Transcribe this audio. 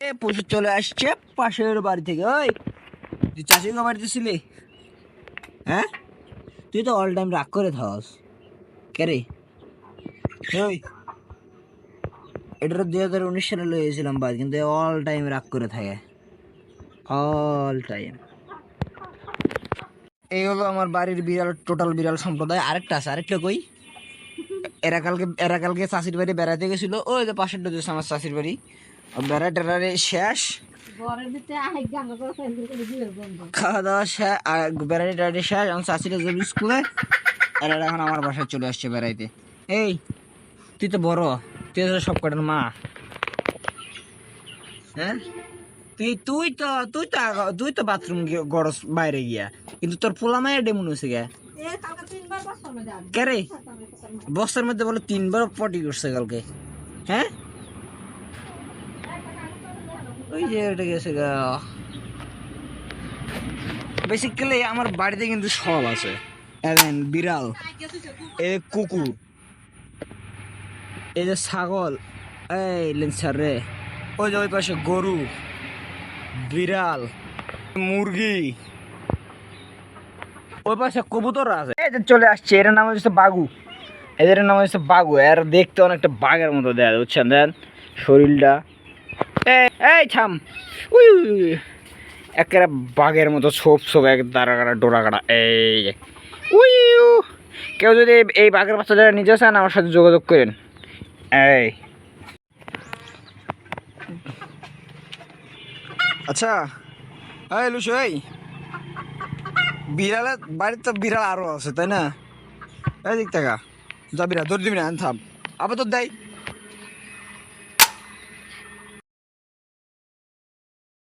এ পশু চলে আসছে পাশের বাড়ি থেকে, ওই তুই চাষি বাড়িতে ছিলি। হ্যাঁ? তুই তো অল টাইম রাগ করে থাকস। কে রে? ওই, এটা দুই হাজার উনিশ সালে লইয়েছিলাম বাড়ি, কিন্তু অল টাইম রাগ করে থাকে। অল টাইম এই হলো আমার বাড়ির বিড়াল টোটাল বিড়াল সম্প্রদায়। আরেকটা আছে, আরেকটা কই? এরা কালকে এরা কালকে চাষির বাড়ি বেড়াতে গেছিল। ওই যে পাশের ডোজ আমার চাষির বাড়ি। বেড়া শেষ? খাওয়া দাওয়া শেষ আর শেষ আমার চাষিরা যাবে স্কুলে। আর এখন আমার বাসায় চলে আসছে বেড়াইতে। এই তুই তো বড় তুই তো সব কটার মা? হ্যাঁ? তুই তুই তো তুই তো তুই তো বাথরুম গড়স বাইরে গিয়া। কিন্তু তোর পোলা মায়ের ডেমন হয়েছে আসবে কে রে? বস্তার মধ্যে বলে তিনবার পটি করছে কালকে। হ্যাঁ? ওই যে এটা গেছে বেসিক্যালি আমার বাড়িতে কিন্তু সব আছে। এলেন বিড়াল কুকুর, এই যে ছাগল, এই লেন্সার রে। ওই যে ওই পাশে গরু, বিড়াল, মুরগি। ওই পাশে কবুতর আছে। এই যে চলে আসছে, এর নাম হচ্ছে বাগু। এদের নাম হচ্ছে বাগু। এর দেখতে অনেকটা বাঘের মতো দেয়, বুঝছেন? দেন, শরীরটা এই থাম। উই। একেবারে বাঘের মতো ছোপ ছোপ, এক দাঁড়া কাটা, ডোরা কাটা, এই উই কেউ যদি এই- বাঘের বাচ্চা যারা নিতে চান আমার সাথে যোগাযোগ করেন। এই। আচ্ছা। এই, লুসু, এই। বিড়ালের বাড়ির তো বিড়াল আরও আছে, তাই না? এই দিক টাকা যা বিড়াল, ধরে দিবি না, থাম। আবার তোর দেয়